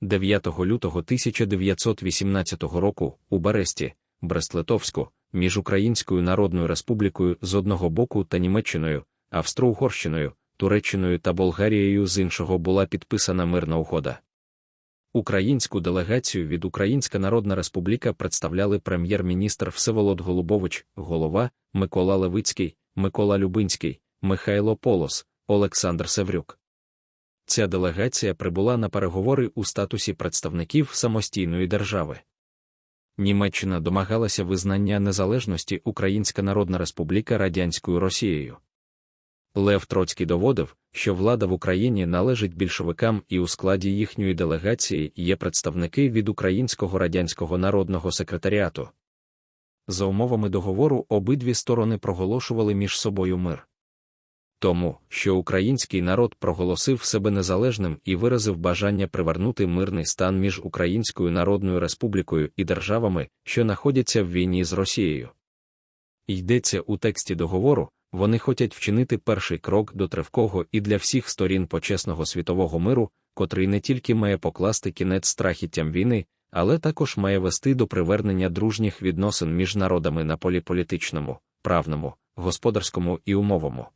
9 лютого 1918 року у Бересті, Брест-Литовську, між Українською Народною Республікою з одного боку та Німеччиною, Австро-Угорщиною, Туреччиною та Болгарією з іншого була підписана мирна угода. Українську делегацію від Українська Народна Республіка представляли прем'єр-міністр Всеволод Голубович, голова Микола Левицький, Микола Любинський, Михайло Полос, Олександр Севрюк. Ця делегація прибула на переговори у статусі представників самостійної держави. Німеччина домагалася визнання незалежності Українська Народна Республіка Радянською Росією. Лев Троцький доводив, що влада в Україні належить більшовикам і у складі їхньої делегації є представники від Українського радянського народного секретаріату. За умовами договору обидві сторони проголошували між собою мир. Тому, що український народ проголосив себе незалежним і виразив бажання привернути мирний стан між Українською Народною Республікою і державами, що знаходяться в війні з Росією. Йдеться у тексті договору, вони хочуть вчинити перший крок до тривкого і для всіх сторін почесного світового миру, котрий не тільки має покласти кінець страхіттям війни, але також має вести до привернення дружніх відносин між народами на полі політичному, правному, господарському і умовому.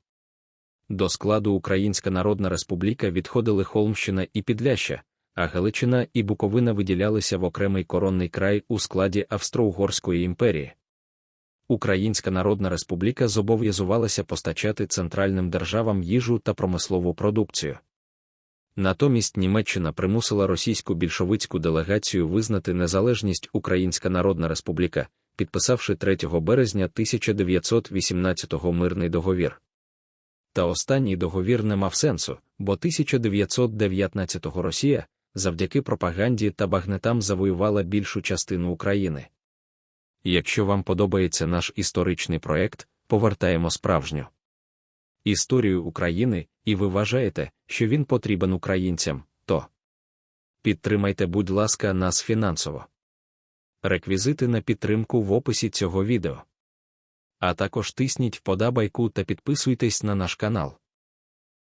До складу Українська Народна Республіка відходили Холмщина і Підляща, а Галичина і Буковина виділялися в окремий коронний край у складі Австро-Угорської імперії. Українська Народна Республіка зобов'язувалася постачати центральним державам їжу та промислову продукцію. Натомість Німеччина примусила російську більшовицьку делегацію визнати незалежність Українська Народна Республіка, підписавши 3 березня 1918-го мирний договір. Та останній договір не мав сенсу, бо 1919-го Росія, завдяки пропаганді та багнетам завоювала більшу частину України. Якщо вам подобається наш історичний проект, повертаємо справжню історію України, і ви вважаєте, що він потрібен українцям, то підтримайте, будь ласка, нас фінансово. Реквізити на підтримку в описі цього відео. А також тисніть вподобайку та підписуйтесь на наш канал.